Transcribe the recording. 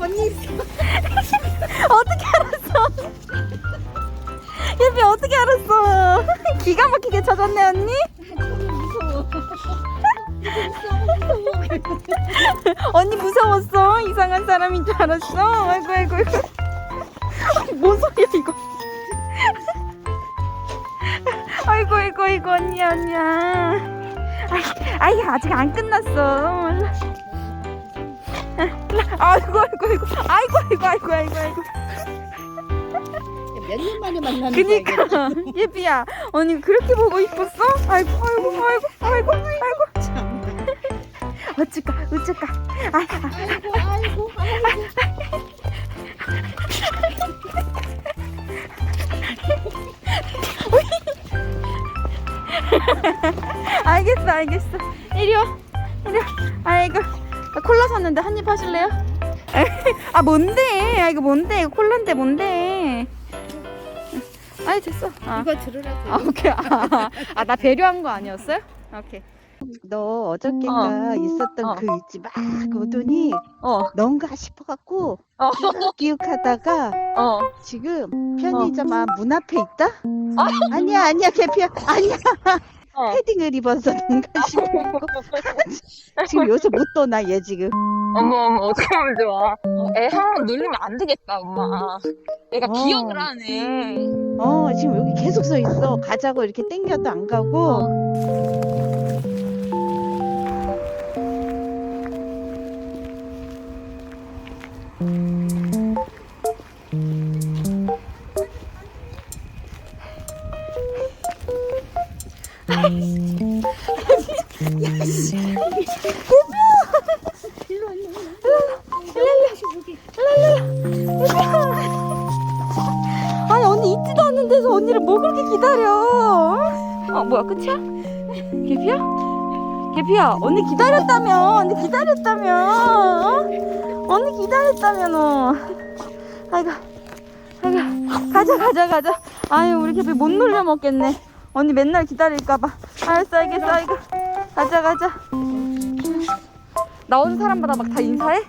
언니 있어. 어떻게 알았어? 예비 어떻게 알았어? 기가 막히게 찾았네 언니. 언니 무서웠어. 이상한 사람인 줄 알았어. 아이고 아이고 아이고. 뭔 소리야 이거? 아이고 언니 언니야 아이 아직 안 끝났어. 아, 아이고 아이고 아이고. 아이고 아이고 아이고 아이고 몇 년 만에 만나는 그니까. 예비야. 언니 그렇게 보고 이뻤어? 아이고 아이고 아이고 아이고 아이고. 어찌까 어찌까. 아, 아, 아이고 아이고. 알겠어 알겠어. 이리 와. 이리 와. 아이고 나 콜라 샀는데 한 입 하실래요? 아 뭔데? 아 이거 뭔데? 이거 콜라인데 뭔데? 아이 됐어. 아, 이거 들으라고. 아 오케이. 아나 배려한 거 아니었어요? 오케이. 너 어저께인가 있었던 어. 그 있지 막 오더니 어어 넌가 싶어갖고 기욱하다가 지금 편의점 앞문 앞에 있다? 아니야 아니야 개피야 아니야 어. 패딩을 입어서 넌가 싶고 지금 요새 못 떠나 얘 지금. 어머 어머 어떡하면 좋아. 애 한번 누르면 안 되겠다 엄마. 얘가 어. 기억을 하네. 어 지금 여기 계속 서 있어. 가자고 이렇게 땡겨도 안 가고 아니 언니 있지도 않는 데서 언니를 뭐 그렇게 기다려? 어 뭐야 끝이야? 개피야? 개피야 언니 기다렸다며. 언니 기다렸다며. 어? 언니 기다렸다며 너. 아이고. 아이고. 가자 가자 가자. 아유 우리 개피 못 놀려 먹겠네 언니 맨날 기다릴까봐. 알았어 알겠어 아이고. 가자 가자. 나오는 사람마다 막 다 인사해?